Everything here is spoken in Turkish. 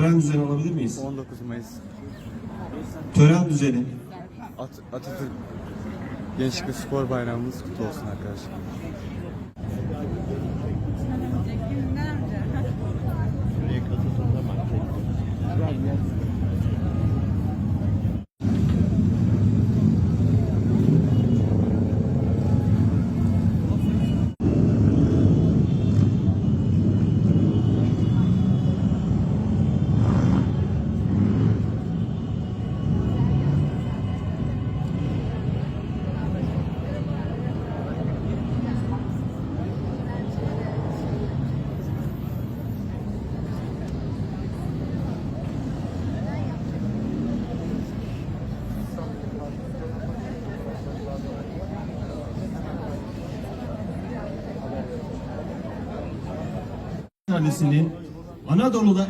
tören düzeni alabilir miyiz? 19 Mayıs Tören düzeni. At Atatürk Gençlik ve Spor Bayramımız kutlu olsun arkadaşlar. Anadolu'da